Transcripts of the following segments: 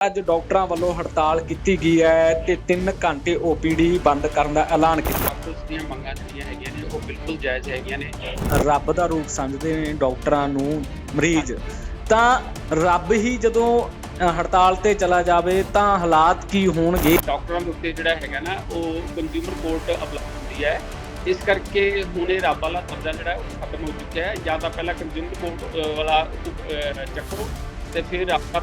ਅੱਜ ਡਾਕਟਰਾਂ ਵੱਲੋਂ ਹੜਤਾਲ ਕੀਤੀ ਗਈ ਹੈ ਤੇ 3 ਘੰਟੇ OPD ਬੰਦ ਕਰਨ ਦਾ ਐਲਾਨ ਕੀਤਾ। ਡਾਕਟਰਸ ਦੀਆਂ ਮੰਗਾਂ ਜਿਹੜੀਆਂ ਹੈਗੀਆਂ ਨੇ ਉਹ ਬਿਲਕੁਲ ਜਾਇਜ਼ ਹੈਗੀਆਂ ਨੇ। ਰੱਬ ਦਾ ਰੂਪ ਸਮਝਦੇ ਨੇ ਡਾਕਟਰਾਂ ਨੂੰ ਮਰੀਜ਼। ਤਾਂ ਰੱਬ ਹੀ ਜਦੋਂ ਹੜਤਾਲ ਤੇ ਚਲਾ ਜਾਵੇ ਤਾਂ ਹਾਲਾਤ ਕੀ ਹੋਣਗੇ? ਡਾਕਟਰਾਂ ਦੇ ਉੱਤੇ ਜਿਹੜਾ ਹੈਗਾ ਨਾ ਉਹ ਕੰਜ਼ਿਊਮਰ ਕੋਰਟ ਅਪਲਾਈ ਹੁੰਦੀ ਹੈ। ਇਸ ਕਰਕੇ ਹੁਣ ਇਹ ਰੱਬ ਵਾਲਾ ਦਰਜਾ ਜਿਹੜਾ ਖਤਮ ਹੋ ਚੁੱਕਿਆ ਹੈ। ਜਾਂ ਤਾਂ ਪਹਿਲਾਂ ਕੰਜ਼ਿਊਮਰ ਕੋਰਟ ਵਾਲਾ ਚੱਕੋ। ਤੇ ਫਿਰ ਰੱਬ ਦਾ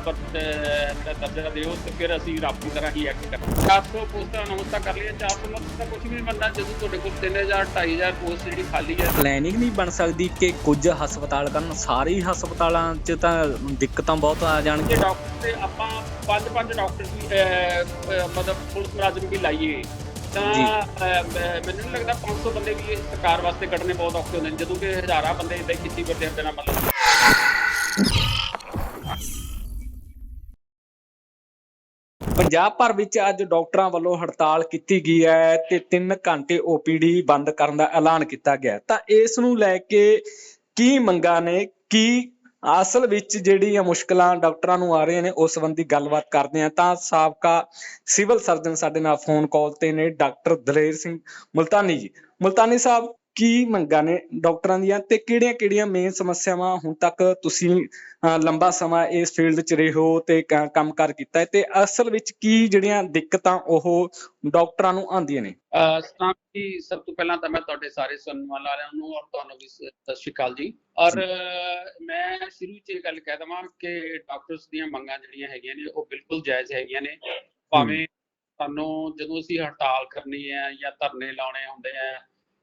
ਦਰਜਾ ਦਿਓ ਤੇ ਫਿਰ ਅਸੀਂ ਰੱਬ ਦੀ ਤਰ੍ਹਾਂ ਹੀ ਐਕਟ ਕਰਾਂਗੇ। 400 ਪੋਸਟਾਂ ਅਨਾਉਂਸ ਤਾਂ ਕਰ ਲਈਆਂ 400 ਨਾਲ ਤਾਂ ਕੁਝ ਵੀ ਬਣਨਾ ਜਦੋਂ ਤੁਹਾਡੇ ਕੋਲ 3000 2500 ਪੋਸਟ ਜਿਹੜੀ ਖਾਲੀ ਹੈ। ਪਲੈਨਿੰਗ ਨਹੀਂ ਬਣ ਸਕਦੀ ਕਿ ਕੁਝ ਹਸਪਤਾਲ ਕਰਨ ਸਾਰੇ ਹਸਪਤਾਲਾਂ 'ਚ ਤਾਂ ਦਿੱਕਤਾਂ ਬਹੁਤ ਆ ਜਾਣਗੀਆਂ। ਡਾਕਟਰ ਤੇ ਆਪਾਂ ਪੰਜ ਪੰਜ ਡਾਕਟਰ ਵੀ ਮਤਲਬ ਪੁਲਿਸ ਮੁਲਾਜ਼ਮ ਵੀ ਲਾਈਏ। ਤਾਂ ਮੈਨੂੰ ਲੱਗਦਾ 500 ਬੰਦੇ ਵੀ ਸਰਕਾਰ ਵਾਸਤੇ ਕੱਢਣੇ ਬਹੁਤ ਔਖੇ ਹੁੰਦੇ ਨੇ ਜਦੋਂ ਕਿ ਹਜ਼ਾਰਾਂ ਬੰਦੇ ਇਦਾਂ ਹੀ ਕੀਤੀ ਫਿਰਦੇ ਹੁੰਦੇ ਨਾ ਮਤਲਬ। ਪੰਜਾਬ ਭਰ ਵਿੱਚ ਅੱਜ ਡਾਕਟਰਾਂ ਵੱਲੋਂ ਹੜਤਾਲ ਕੀਤੀ ਗਈ ਹੈ ਤੇ 3 ਘੰਟੇ OPD ਬੰਦ ਕਰਨ ਦਾ ਐਲਾਨ ਕੀਤਾ ਗਿਆ ਤਾਂ ਇਸ ਨੂੰ ਲੈ ਕੇ ਕੀ ਮੰਗਾਂ ਨੇ? ਕੀ ਅਸਲ ਵਿੱਚ ਜਿਹੜੀਆਂ ਮੁਸ਼ਕਲਾਂ ਡਾਕਟਰਾਂ ਨੂੰ ਆ ਰਹੀਆਂ ਨੇ, ਉਸ ਸੰਬੰਧੀ ਗੱਲਬਾਤ ਕਰਦੇ ਹਾਂ। ਤਾਂ ਸਾਬਕਾ ਸਿਵਲ ਸਰਜਨ ਸਾਡੇ ਨਾਲ ਫੋਨ ਕਾਲ ਤੇ ਨੇ, ਡਾਕਟਰ ਦਲੇਰ ਸਿੰਘ ਮੁਲਤਾਨੀ ਜੀ। ਮੁਲਤਾਨੀ ਸਾਹਿਬ ਕੀ ਮੰਗਾਂ ਨੇ ਡਾਕਟਰਾਂ ਦੀਆਂ ਤੇ ਕਿਹੜੀਆਂ-ਕਿਹੜੀਆਂ ਮੇਨ ਸਮੱਸਿਆਵਾਂ ਹੁਣ ਤੱਕ ਤੁਸੀਂ ਲੰਬਾ ਸਮਾਂ ਇਸ ਫੀਲਡ 'ਚ ਰਹੇ ਹੋ ਤੇ ਕੰਮਕਾਰ ਕੀਤਾ ਹੈ ਤੇ ਅਸਲ ਵਿੱਚ ਕੀ ਜਿਹੜੀਆਂ ਦਿੱਕਤਾਂ ਉਹ ਡਾਕਟਰਾਂ ਨੂੰ ਆਉਂਦੀਆਂ ਨੇ? ਸਤਨਾਮ ਜੀ। ਸਭ ਤੋਂ ਪਹਿਲਾਂ ਤਾਂ ਮੈਂ ਤੁਹਾਡੇ ਸਾਰੇ ਸੁਣਨ ਵਾਲਿਆਂ ਨੂੰ ਔਰ ਤੁਹਾਨੂੰ ਵੀ ਸਤਿ ਸ਼੍ਰੀ ਅਕਾਲ ਜੀ। ਔਰ ਮੈਂ ਸ਼ੁਰੂ 'ਚ ਇਹ ਗੱਲ ਕਹਿ ਦਵਾਂ ਕਿ ਡਾਕਟਰਸ ਦੀਆਂ ਮੰਗਾਂ ਜਿਹੜੀਆਂ ਹੈਗੀਆਂ ਨੇ ਉਹ ਬਿਲਕੁਲ ਜਾਇਜ਼ ਹੈਗੀਆਂ ਨੇ। ਭਾਵੇਂ ਸਾਨੂੰ ਜਦੋਂ ਅਸੀਂ ਹੜਤਾਲ ਕਰਨੀ ਹੈ ਜਾਂ ਧਰਨੇ ਲਾਉਣੇ ਹੁੰਦੇ ਆ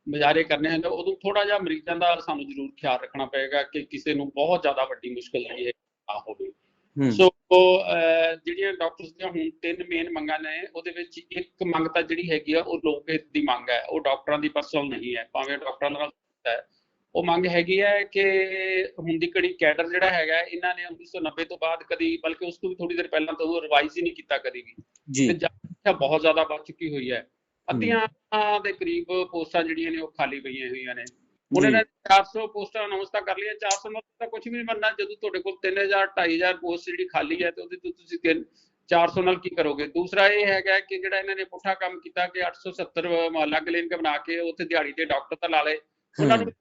ਮੁਜ਼ਾਹਰੇ ਕਰਨੇ ਹੁੰਦੇ ਉਦੋਂ ਥੋੜਾ ਜਿਹਾ ਮਰੀਜ਼ਾਂ ਦਾ ਸਾਨੂੰ ਜ਼ਰੂਰ ਖਿਆਲ ਰੱਖਣਾ ਪਏਗਾ ਕਿ ਕਿਸੇ ਨੂੰ ਬਹੁਤ ਜ਼ਿਆਦਾ ਵੱਡੀ ਮੁਸ਼ਕਲ ਜਿਹੜੀ ਹੈ ਨਾ ਹੋਵੇ। ਸੋ ਜਿਹੜੀਆਂ ਡਾਕਟਰਸ ਦੀਆਂ ਹੁਣ ਤਿੰਨ ਮੇਨ ਮੰਗਾਂ ਨੇ ਉਹਦੇ ਵਿੱਚ ਇੱਕ ਮੰਗ ਤਾਂ ਜਿਹੜੀ ਹੈਗੀ ਆ ਉਹ ਲੋਕ ਹਿੱਤ ਦੀ ਮੰਗ ਹੈ। ਉਹ ਡਾਕਟਰਾਂ ਦੀ ਪਰਸਨਲ ਨਹੀਂ ਹੈ ਭਾਵੇਂ ਡਾਕਟਰਾਂ ਨਾਲ ਹੈ। ਉਹ ਮੰਗ ਹੈਗੀ ਹੈ ਕਿ ਹੁਣ ਦੀ ਘੜੀ ਕੈਡਰ ਜਿਹੜਾ ਹੈਗਾ ਇਹਨਾਂ ਨੇ 1990 ਤੋਂ ਬਾਅਦ ਕਦੀ ਬਲਕਿ ਉਸ ਤੋਂ ਵੀ ਥੋੜੀ ਦੇਰ ਪਹਿਲਾਂ ਤੋਂ ਰਿਵਾਈਜ਼ ਹੀ ਨਹੀਂ ਕੀਤਾ ਕਦੀ ਵੀ। ਜੀ ਤੇ ਬਹੁਤ ਜ਼ਿਆਦਾ ਵੱਧ ਚੁੱਕੀ ਹੋਈ ਹੈ। ਅੱਧੀਆਂ ਦੇ ਕਰੀਬ ਪੋਸਟਾਂ ਜਿਹੜੀਆਂ ਨੇ ਉਹ ਖਾਲੀ ਪਈਆਂ ਹੋਈਆਂ ਨੇ। ਉਹਨਾਂ। ਨੇ 400 ਪੋਸਟਾਂ ਅਨਾਉਂਸ ਤਾਂ ਕਰ ਲਈਆਂ 400 ਨਾਲ ਤਾਂ ਕੁਝ ਵੀ ਨਹੀਂ ਬਣਨਾ ਜਦੋਂ ਤੁਹਾਡੇ ਕੋਲ 3000 2500 ਪੋਸਟ ਜਿਹੜੀ ਖਾਲੀ ਹੈ ਤੇ ਉਹਦੇ ਤੋਂ ਤੁਸੀਂ ਤਿੰਨ 400 ਨਾਲ ਕੀ ਕਰੋਗੇ? ਦੂਸਰਾ ਇਹ ਹੈਗਾ ਕਿ ਜਿਹੜਾ ਇਹਨਾਂ ਨੇ ਪੁੱਠਾ ਕੰਮ ਕੀਤਾ ਕਿ 870 ਮਹੱਲਾ ਕਲੀਨਿਕ ਬਣਾ ਕੇ ਉੱਥੇ ਦਿਹਾੜੀ ਤੇ ਡਾਕਟਰ ਤਾਂ ਲਾ ਲਏ। ਉਹਨਾਂ ਨੂੰ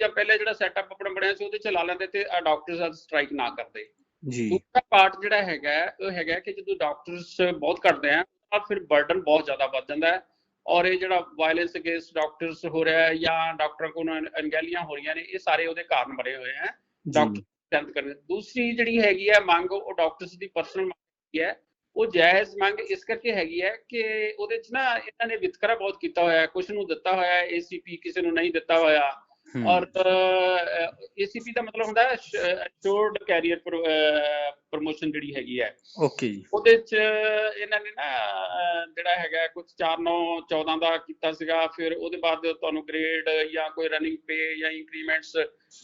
ਜਾਂ ਪਹਿਲੇ ਜਿਹੜਾ ਸੈਟਅਪ ਆਪਣਾ ਬਣਿਆ ਸੀ ਉਹਦੇ ਚ ਲਾ ਲੈਂਦੇ ਤੇ ਡਾਕਟਰਸ ਸਟ੍ਰਾਈਕ ਨਾ ਕਰਦੇ। ਜੀ। ਦੂਸਰਾ ਪਾਰਟ ਜਿਹੜਾ ਹੈਗਾ ਉਹ ਹੈਗਾ ਕਿ ਜਦੋਂ ਡਾਕਟਰਸ ਬਹੁਤ ਘਟਦੇ ਆ ਤਾਂ ਫਿਰ ਬਰਡਨ ਬਹੁਤ ਜ਼ਿਆਦਾ ਵੱਧ ਜਾਂਦਾ ਹੈ। ਔਰ ਇਹ ਜਿਹੜਾ ਵਾਇਲੈਂਸ ਅਗੇਂਸਟ ਡਾਕਟਰਸ ਹੋ ਰਿਹਾ ਹੈ ਜਾਂ ਡਾਕਟਰਾਂ ਕੋਲ ਅਣਗਹਿਲੀਆਂ ਹੋ ਰਹੀਆਂ ਨੇ ਇਹ ਸਾਰੇ ਉਹਦੇ ਕਾਰਨ ਬਣੇ ਹੋਏ ਆ ਡਾਕਟਰ ਸਟੈਂਡ ਕਰਨ ਦੂਸਰੀ ਜਿਹੜੀ ਹੈਗੀ ਹੈ ਮੰਗ ਉਹ ਡਾਕਟਰਸ ਦੀ ਪਰਸਨਲ ਮੰਗ ਹੈ। ਉਹ ਜਾਇਜ਼ ਮੰਗ ਇਸ ਕਰਕੇ ਹੈਗੀ ਹੈ ਕਿ ਉਹਦੇ ਚ ਨਾ ਇਹਨਾਂ ਨੇ ਵਿਤਕਰਾ ਬਹੁਤ ਕੀਤਾ ਹੋਇਆ ਹੈ ਕੁਝ ਨੂੰ ਦਿੱਤਾ ਹੋਇਆ ਹੈ ਏਸੀਪੀ ਕਿਸੇ ਨੂੰ ਨਹੀਂ ਦਿੱਤਾ ਹੋਇਆ। ਔਰ ਏਸੀਪੀ ਦਾ ਮਤਲਬ ਹੁੰਦਾ ਹੈ ਅਸ਼ੋਰਡ ਕੈਰੀਅਰ ਪ੍ਰੋਮੋਸ਼ਨ ਜਿਹੜੀ ਹੈਗੀ ਹੈ। ਓਕੇ ਜੀ। ਉਹਦੇ ਚ ਇਹਨਾਂ ਨੇ ਨਾ ਜਿਹੜਾ ਹੈਗਾ ਕੁਝ 4 9 14 ਦਾ ਕੀਤਾ ਸੀਗਾ ਫਿਰ ਉਹਦੇ ਬਾਅਦ ਤੁਹਾਨੂੰ ਗ੍ਰੇਡ ਜਾਂ ਕੋਈ ਰਨਿੰਗ ਪੇ ਜਾਂ ਇੰਕਰੀਮੈਂਟਸ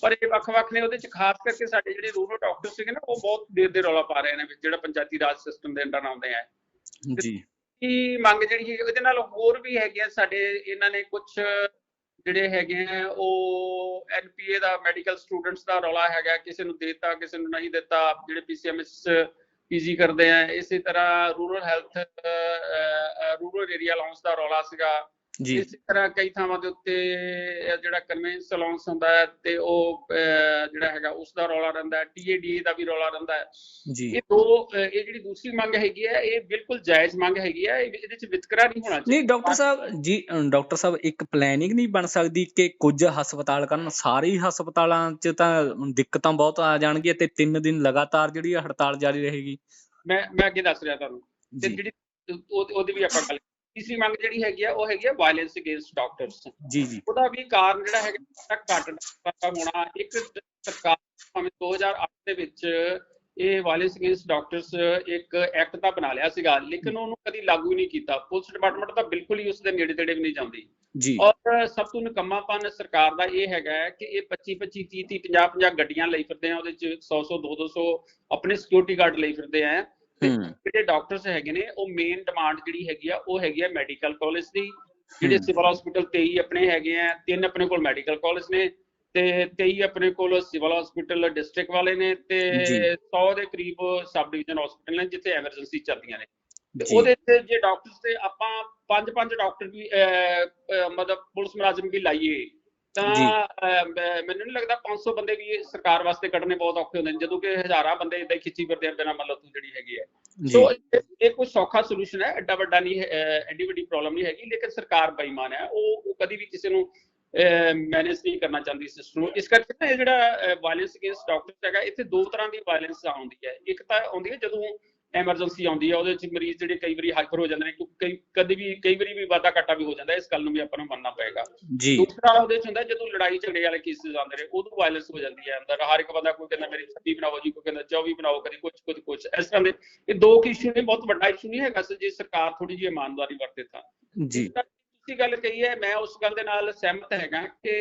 ਪਰ ਇਹ ਵੱਖ-ਵੱਖ ਨੇ ਉਹਦੇ ਚ ਖਾਸ ਕਰਕੇ ਸਾਡੇ ਜਿਹੜੇ ਰੂਰਲ ਡਾਕਟਰ ਸੀਗੇ ਨਾ ਉਹ ਬਹੁਤ ਦੇਰ ਦੇ ਰੌਲਾ ਪਾ ਰਹੇ ਨੇ ਜਿਹੜਾ ਪੰਚਾਇਤੀ ਰਾਜ ਸਿਸਟਮ ਦੇ ਅੰਡਰ ਆਉਂਦੇ ਆ। ਜੀ। ਕੀ ਮੰਗ ਜਿਹੜੀ ਹੈ ਉਹਦੇ ਨਾਲ ਹੋਰ ਵੀ ਹੈਗੀਆਂ ਸਾਡੇ ਇਹਨਾਂ ਨੇ ਕੁਝ ਜਿਹੜੇ ਹੈਗੇ ਆ, ਉਹ ਐਨਪੀਏ ਦਾ ਮੈਡੀਕਲ ਸਟੂਡੈਂਟਸ ਦਾ ਰੌਲਾ ਹੈਗਾ, ਕਿਸੇ ਨੂੰ ਦੇਤਾ, ਕਿਸੇ ਨੂੰ ਨਹੀਂ ਦਿੱਤਾ, ਜਿਹੜੇ ਪੀਸੀਐਮਐਸ ਪੀਜੀ ਕਰਦੇ ਆ, ਇਸੇ ਤਰ੍ਹਾਂ rural health rural area allowance ਦਾ ਰੌਲਾ ਸੀਗਾ। ਜੀ। ਇਸੇ ਤਰ੍ਹਾਂ ਕਈ ਥਾਵਾਂ ਦੇ ਉੱਤੇ ਜਿਹੜਾ ਕਨਵੈਂਸ ਅਲਾਉਂਸ ਹੁੰਦਾ ਹੈ ਤੇ ਉਹ ਜਿਹੜਾ ਹੈਗਾ ਉਸ ਦਾ ਰੌਲਾ ਰਹਿੰਦਾ ਹੈ ਟੀਏਡੀ ਦਾ ਵੀ ਰੌਲਾ ਰਹਿੰਦਾ ਹੈ। ਜੀ। ਇਹ ਦੋ ਇਹ ਜਿਹੜੀ ਦੂਸਰੀ ਮੰਗ ਹੈਗੀ ਹੈ ਇਹ ਬਿਲਕੁਲ ਜਾਇਜ਼ ਮੰਗ ਹੈਗੀ ਹੈ ਇਹ- ਇਹਦੇ ਵਿੱਚ ਵਿਤਕਰਾ ਨਹੀਂ ਹੋਣਾ ਚਾਹੀਦਾ ਨਹੀਂ ਡਾਕਟਰ ਸਾਹਿਬ ਜੀ ਡਾਕਟਰ ਸਾਹਿਬ ਇੱਕ ਪਲੈਨਿੰਗ ਨਹੀਂ ਬਣ ਸਕਦੀ ਕਿ ਕੁਝ ਹਸਪਤਾਲ ਕਰਨ ਸਾਰੇ ਹੀ ਹਸਪਤਾਲਾਂ 'ਚ ਤਾਂ ਦਿੱਕਤਾਂ ਬਹੁਤ ਆ ਜਾਣਗੀਆਂ ਤੇ 3 ਦਿਨ ਲਗਾਤਾਰ ਜਿਹੜੀ ਹੜਤਾਲ ਜਾਰੀ ਰਹੇਗੀ। ਮੈਂ ਮੈਂ ਅੱਗੇ ਦੱਸ ਰਿਹਾ ਤੁਹਾਨੂੰ। ਤੇ ਜਿਹੜੀ ਉਹ- ਉਹਦੀ ਵੀ ਆਪਾਂ ਗੱਲ ਤੀਸਰੀ ਮੰਗ ਜਿਹੜੀ ਹੈਗੀ ਆ ਉਹ ਹੈਗੀ ਆ ਵਾਇਲੈਂਸ ਅਗੇਂਸਟ ਡਾਕਟਰਸ ਜੀ ਜੀ। ਉਹਦਾ ਵੀ ਕਾਰਨ ਜਿਹੜਾ ਹੈਗਾ ਘੱਟ ਦਾ ਹੋਣਾ ਇੱਕ ਸਰਕਾਰ ਭਾਵੇਂ 2008 ਦੇ ਵਿੱਚ ਇਹ ਵਾਇਲੈਂਸ ਅਗੇਂਸਟ ਡਾਕਟਰਸ ਇੱਕ ਐਕਟ ਤਾਂ ਬਣਾ ਲਿਆ ਸੀਗਾ ਲੇਕਿਨ ਉਹਨੂੰ ਕਦੀ ਲਾਗੂ ਨਹੀਂ ਕੀਤਾ। ਪੁਲਿਸ ਡਿਪਾਰਟਮੈਂਟ ਤਾਂ ਬਿਲਕੁਲ ਹੀ ਉਸ ਦੇ ਨੇੜੇ ਤੇੜੇ ਵੀ ਨਹੀਂ ਜਾਂਦੀ। ਜੀ। ਔਰ ਸਭ ਤੋਂ ਨਿਕੰਮਾਪਨ ਸਰਕਾਰ ਦਾ ਇਹ ਹੈਗਾ ਕਿ ਇਹ 25 25 30 30 50 50 ਗੱਡੀਆਂ ਲਈ ਫਿਰਦੇ ਆ ਉਹਦੇ ਚ 100 100 200 200 ਆਪਣੇ ਸਿਕਿਉਰਿਟੀ ਗਾਰਡ ਲਈ ਫਿਰਦੇ ਆ। ਜਿਹੜੇ ਡਾਕਟਰਸ ਹੈਗੇ ਨੇ ਉਹ ਮੇਨ ਡਿਮਾਂਡ ਜਿਹੜੀ ਹੈਗੀ ਆ ਉਹ ਹੈਗੀ ਆ ਮੈਡੀਕਲ ਕਾਲਜ ਦੀ ਜਿਹੜੇ। ਸਿਵਲ ਹਸਪੀਟਲ 23 ਆਪਣੇ ਹੈਗੇ ਆ ਤਿੰਨ ਆਪਣੇ ਕੋਲ ਮੈਡੀਕਲ ਕਾਲਜ ਨੇ ਤੇ 23 ਆਪਣੇ ਕੋਲ ਸਿਵਲ ਹਸਪੀਟਲ ਡਿਸਟ੍ਰਿਕਟ ਵਾਲੇ ਨੇ ਤੇ ਜੀ। 100 ਦੇ ਕਰੀਬ ਸਬ ਡਿਵੀਜ਼ਨ ਹਸਪੀਟਲ ਨੇ ਜਿੱਥੇ ਐਮਰਜੈਂਸੀ ਚੱਲਦੀਆਂ ਨੇ ਤੇ। ਉਹਦੇ ਤੇ ਜੇ ਡਾਕਟਰਸ ਤੇ ਆਪਾਂ ਪੰਜ ਪੰਜ ਡਾਕਟਰ ਵੀ ਮਤਲਬ ਪੁਲਿਸ ਮੁਲਾਜ਼ਮ ਵੀ ਲਾਈਏ ਤਾਂ ਮੈਨੂੰ ਨਹੀਂ ਲੱਗਦਾ 500 ਬੰਦੇ ਵੀ ਸਰਕਾਰ ਵਾਸਤੇ ਕੱਢਣੇ ਬਹੁਤ ਔਖੇ ਹੁੰਦੇ ਨੇ। ਜਦੋਂ ਕਿ ਹਜ਼ਾਰਾਂ ਬੰਦੇ ਇਦਾਂ ਹੀ ਖਿੱਚੀ ਫਿਰਦੇ ਆ ਬਿਨਾਂ ਮਤਲਬ ਤੋਂ ਜਿਹੜੀ ਹੈਗੀ ਹੈ। ਸੋ ਇਹ ਕੋਈ ਸੌਖਾ ਸੋਲੂਸ਼ਨ ਹੈ ਐਡਾ ਵੱਡਾ ਨਹੀਂ ਐਡੀ ਵੱਡੀ ਪ੍ਰੋਬਲਮ ਨਹੀਂ ਹੈਗੀ ਲੇਕਿਨ ਸਰਕਾਰ ਬੇਈਮਾਨ ਹੈ। ਉਹ ਉਹ ਕਦੀ ਵੀ ਕਿਸੇ ਨੂੰ ਮੈਨੇਜ ਨਹੀਂ ਕਰਨਾ ਚਾਹੁੰਦੀ ਸਿਸਟਮ ਨੂੰ। ਇਸ ਕਰਕੇ ਨਾ ਇਹ ਜਿਹੜਾ ਵਾਇਲੈਂਸ ਅਗੇਂਸਟ ਡਾਕਟਰਸ ਹੈਗਾ ਇੱਥੇ ਦੋ ਤਰ੍ਹਾਂ ਦੀ ਵਾਇਲੈਂਸ ਆਉਂਦੀ ਹੈ। ਇੱਕ ਤਾਂ ਆਉਂਦੀ ਹੈ ਜਦੋਂ ਐਮਰਜੈਂਸੀ ਆਉਂਦੀ ਹੈ ਉਹਦੇ ਵਿੱਚ ਮਰੀਜ਼ ਜਿਹੜੇ ਕਈ ਵਾਰੀ ਹਾਈਪਰ ਹੋ ਜਾਂਦੇ ਨੇ ਕਿਉਂਕਿ ਕਈ ਕਦੀ ਵੀ ਕਈ ਵਾਰੀ ਵੀ ਵਾਧਾ ਘਾਟਾ ਵੀ ਹੋ ਜਾਂਦਾ ਇਸ ਗੱਲ ਨੂੰ ਵੀ ਆਪਾਂ ਨੂੰ ਮੰਨਣਾ ਪਏਗਾ। ਜੀ। ਦੂਸਰਾ ਉਹਦੇ ਚ ਹੁੰਦਾ ਜਦੋਂ ਲੜਾਈ ਝਗੜੇ ਵਾਲੇ ਕੇਸਿਸ ਆਉਂਦੇ ਨੇ ਉਦੋਂ ਵਾਇਲੈਂਸ ਹੋ ਜਾਂਦੀ ਹੈ ਅੰਦਰ। ਹਰ ਇੱਕ ਬੰਦਾ ਕੋਈ ਕਹਿੰਦਾ ਮੇਰੀ 26 ਬਣਾਓ ਜੀ ਕੋਈ ਕਹਿੰਦਾ 24 ਬਣਾਓ ਕਦੀ ਕੁਝ ਕੁਝ ਕੁਝ ਇਸ ਤਰ੍ਹਾਂ ਦੇ ਇਹ ਦੋ ਇਸ਼ੂ ਨੇ ਬਹੁਤ ਵੱਡਾ ਇਸ਼ੂ ਨਹੀਂ ਹੈਗਾ ਸੀ ਜੇ ਸਰਕਾਰ ਥੋੜੀ ਜਿਹੀ ਇਮਾਨਦਾਰੀ ਵਰਤੇ ਤਾਂ। ਜੀ। ਤੁਸੀਂ ਗੱਲ ਕਹੀ ਹੈ ਮੈਂ ਉਸ ਗੱਲ ਦੇ ਨਾਲ ਸਹਿਮਤ ਹੈਗਾ ਕਿ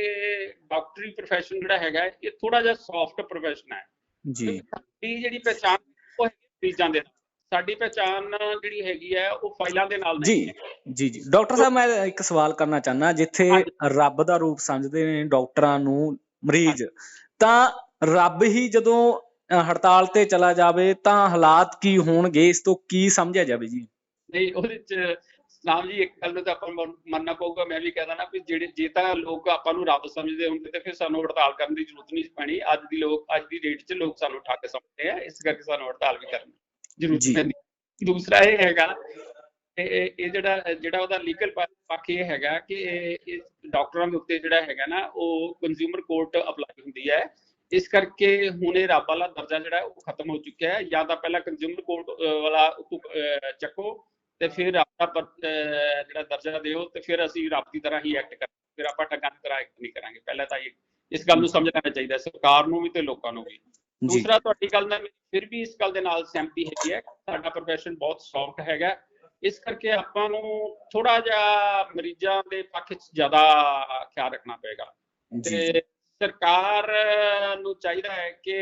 ਡਾਕਟਰੀ profession ਜਿਹੜਾ ਹੈਗਾ ਇਹ ਥੋੜਾ ਜਿਹਾ ਸੌਫਟ profession ਹੈ। ਜੀ। ਸਾਡੀ ਜਿਹੜੀ ਪਹਿਚਾਨ ਉਹ ਮਰੀਜ਼ਾਂ ਦੇ ਨਾਲ। ਸਾਡੀ ਪਹਿਚਾਨ ਜਿਹੜੀ ਹੈਗੀ ਹੈ ਉਹ ਫਾਈਲਾਂ ਦੇ ਨਾਲ ਨਹੀਂ ਜੀ ਜੀ ਜੀ। ਡਾਕਟਰ ਸਾਹਿਬ ਮੈਂ ਇੱਕ ਸਵਾਲ ਕਰਨਾ ਚਾਹਨਾ ਜਿੱਥੇ। ਰੱਬ ਦਾ ਰੂਪ ਸਮਝਦੇ ਨੇ ਡਾਕਟਰਾਂ ਨੂੰ ਮਰੀਜ਼ ਤਾਂ ਰੱਬ ਹੀ ਜਦੋਂ ਹੜਤਾਲ ਤੇ ਚਲਾ ਜਾਵੇ ਤਾਂ ਹਾਲਾਤ ਕੀ ਹੋਣਗੇ? ਇਸ ਤੋਂ ਕੀ ਸਮਝਿਆ ਜਾਵੇ ਜੀ? ਨਹੀਂ ਉਹਦੇ ਚ ਨਾਮ ਜੀ ਇੱਕ ਗੱਲ ਤਾਂ ਆਪਾਂ ਮੰਨਣਾ ਪਊਗਾ। ਮੈਂ ਵੀ ਕਹਿਦਾ ਨਾ ਵੀ ਜਿਹੜੇ ਜੇ ਤਾਂ ਲੋਕ ਆਪਾਂ ਨੂੰ ਰੱਬ ਸਮਝਦੇ ਹੁੰਦੇ ਤੇ ਫਿਰ ਸਾਨੂੰ ਹੜਤਾਲ ਕਰਨ ਦੀ ਜ਼ਰੂਰਤ ਨਹੀਂ ਪੈਣੀ। ਅੱਜ ਦੀ ਲੋਕ ਅੱਜ ਦੀ ਡੇਟ 'ਚ ਲੋਕ ਸਾਨੂੰ ਠੱਗ ਸਮਝਦੇ ਆ। ਇਸ ਕਰਕੇ ਸਾਨੂੰ ਹੜਤਾਲ ਵੀ ਕਰਨ ਦੀ ਜ਼ਰੂਰਤ ਜੀ। ਪੈਂਦੀ ਦੂਸਰਾ ਇਹ ਹੈਗਾ ਇਹ ਇਹ ਜਿਹੜਾ ਜਿਹੜਾ ਉਹਦਾ ਲੀਗਲ ਪੱਖ ਇਹ ਹੈਗਾ ਕਿ ਇਹ ਇਹ ਡਾਕਟਰਾਂ ਦੇ ਉੱਤੇ ਜਿਹੜਾ ਹੈਗਾ ਨਾ ਉਹ ਕੰਜ਼ਿਊਮਰ ਕੋਰਟ ਅਪਲਾਈ ਹੁੰਦੀ ਹੈ। ਇਸ ਕਰਕੇ ਹੁਣ ਇਹ ਰੱਬ ਵਾਲਾ ਦਰਜਾ ਜਿਹੜਾ ਉਹ ਖਤਮ ਹੋ ਚੁੱਕਿਆ ਹੈ। ਜਾਂ ਤਾਂ ਪਹਿਲਾਂ ਕੰਜ਼ਿਊਮਰ ਕੋਰਟ ਵਾਲਾ ਚੱਕੋ ਤੇ ਫਿਰ ਰੱਬ ਦਾ ਜਿਹੜਾ ਦਰਜਾ ਦਿਓ ਤੇ ਫਿਰ ਅਸੀਂ ਰੱਬ ਦੀ ਤਰ੍ਹਾਂ ਹੀ ਐਕਟ ਕਰਾਂਗੇ। ਫਿਰ ਆਪਾਂ ਠੱਗਾਂ ਦੀ ਤਰ੍ਹਾਂ ਐਕਟ ਨਹੀਂ ਕਰਾਂਗੇ। ਪਹਿਲਾਂ ਤਾਂ ਇਹ ਇਸ ਗੱਲ ਨੂੰ ਸਮਝਣਾ ਚਾਹੀਦਾ ਸਰਕਾਰ ਨੂੰ ਵੀ ਤੇ ਲੋਕਾਂ ਨੂੰ ਵੀ। ਦੂਸਰਾ ਤੁਹਾਡੀ ਗੱਲ ਨਾਲ ਫਿਰ ਵੀ ਇਸ ਗੱਲ ਦੇ ਨਾਲ ਸਹਿਮਤੀ ਹੈਗੀ ਹੈ। ਸਾਡਾ profession ਬਹੁਤ ਸੌਫਟ ਹੈਗਾ। ਇਸ ਕਰਕੇ ਆਪਾਂ ਨੂੰ ਥੋੜਾ ਜਿਹਾ ਮਰੀਜ਼ਾਂ ਦੇ ਪੱਖ 'ਚ ਜ਼ਿਆਦਾ ਖਿਆਲ ਰੱਖਣਾ ਪਏਗਾ। ਤੇ ਸਰਕਾਰ ਨੂੰ ਚਾਹੀਦਾ ਹੈ ਕਿ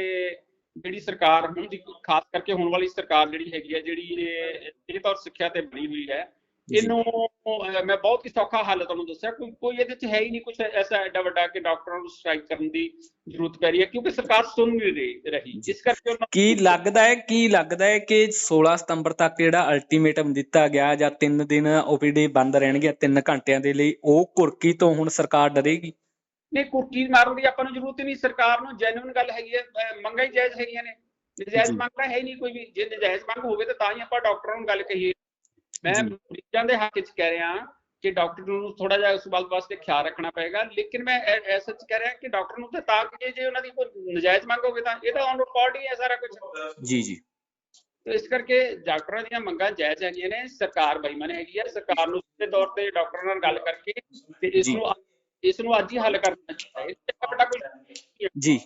ਜਿਹੜੀ ਸਰਕਾਰ ਹੁਣ ਦੀ ਖਾਸ ਕਰਕੇ ਹੁਣ ਵਾਲੀ ਸਰਕਾਰ ਜਿਹੜੀ ਹੈਗੀ ਹੈ ਜਿਹੜੀ ਇਹ ਸਿਹਤ ਔਰ ਸਿੱਖਿਆ ਤੇ ਬਣੀ ਹੋਈ ਹੈ। ਇਹਨੂੰ ਮੈਂ ਬਹੁਤ ਹੀ ਸੌਖਾ ਹੱਲ ਤੁਹਾਨੂੰ ਦੱਸਿਆ ਕੋਈ ਕੋਈ ਇਹਦੇ 'ਚ ਹੈ ਹੀ ਨਹੀਂ ਕੁਝ ਐਸਾ ਐਡਾ ਵੱਡਾ ਕਿ ਡਾਕਟਰਾਂ ਨੂੰ ਸਟ੍ਰਾਈਕ ਕਰਨ ਦੀ ਜ਼ਰੂਰਤ ਪੈ ਰਹੀ ਹੈ ਕਿਉਂਕਿ ਸਰਕਾਰ ਸੁਣ ਨਹੀਂ ਰਹੀ ਇਸ ਕਰਕੇ ਕੀ ਲੱਗਦਾ ਹੈ ਕੀ ਲੱਗਦਾ ਹੈ ਕਿ 16 ਸਤੰਬਰ ਤੱਕ ਜਿਹੜਾ ਅਲਟੀਮੇਟਮ ਦਿੱਤਾ ਗਿਆ ਜਾਂ 3 ਦਿਨ ਓਪੀਡੀ ਬੰਦ ਰਹਿਣਗੇ 3 ਘੰਟਿਆਂ ਦੇ ਲਈ ਉਹ ਕੁਰਕੀ ਤੋਂ ਹੁਣ ਸਰਕਾਰ ਡਰੇਗੀ? ਨਹੀਂ ਕੁਰਕੀ ਮਾਰਨ ਦੀ ਆਪਾਂ ਨੂੰ ਜ਼ਰੂਰਤ ਹੀ ਨਹੀਂ ਸਰਕਾਰ ਨੂੰ ਜੈਨੂਇਨ ਗੱਲ ਹੈਗੀ ਹੈ ਮੰਗਾਂ ਹੀ ਜਾਇਜ਼ ਹੈਗੀਆਂ ਨੇ। ਨਜਾਇਜ਼ ਜੀ। ਮੰਗ ਤਾਂ ਹੈ ਹੀ ਨਹੀਂ ਕੋਈ ਵੀ ਜੇ ਨਜਾਇਜ਼ ਮੰਗ ਹੋਵੇ ਤਾਂ ਤਾਂ ਹੀ ਆਪਾਂ ਡਾਕਟਰਾਂ ਨੂੰ ਗੱਲ ਕਹੀਏ। ਮੈਂ। ਮਰੀਜ਼ਾਂ ਦੇ ਹੱਕ 'ਚ ਕਹਿ ਰਿਹਾ ਕਿ ਡਾਕਟਰ ਨੂੰ ਥੋੜਾ ਜਿਹਾ ਉਸ ਵੱਲ ਵਾਸਤੇ ਖਿਆਲ ਰੱਖਣਾ ਪਏਗਾ ਲੇਕਿਨ ਮੈਂ ਐਸਾ ਚ ਕਹਿ ਰਿਹਾ ਕਿ ਡਾਕਟਰ ਨੂੰ ਤਾਂ ਤਾਂ ਕਿ ਜੇ ਉਹਨਾਂ ਦੀ ਕੋਈ ਨਜਾਇਜ਼ ਮੰਗ ਹੋਵੇ ਤਾਂ ਇਹ ਤਾਂ ਔਨ ਰਿਕਾਰਡ ਹੀ ਹੈ ਸਾਰਾ ਕੁਝ ਜੀ ਜੀ ਤੇ ਇਸ ਕਰਕੇ ਡਾਕਟਰਾਂ ਦੀਆਂ ਮੰਗਾਂ ਜਾਇਜ਼ ਹੈਗੀਆਂ ਨੇ ਸਰਕਾਰ ਬੇਈਮਾਨ ਹੈਗੀ ਹੈ ਸਰਕਾਰ ਨੂੰ ਸਿੱਧੇ ਤੌਰ ਤੇ ਡਾਕਟਰਾਂ ਨਾਲ ਗੱਲ ਕਰਕੇ ਤੇ ਇਸ। ਨੂੰ ਇਸ ਨੂੰ ਅੱਜ ਹੀ ਹੱਲ ਕਰਨਾ ਚਾਹੀਦਾ ਹੈ ਜੀ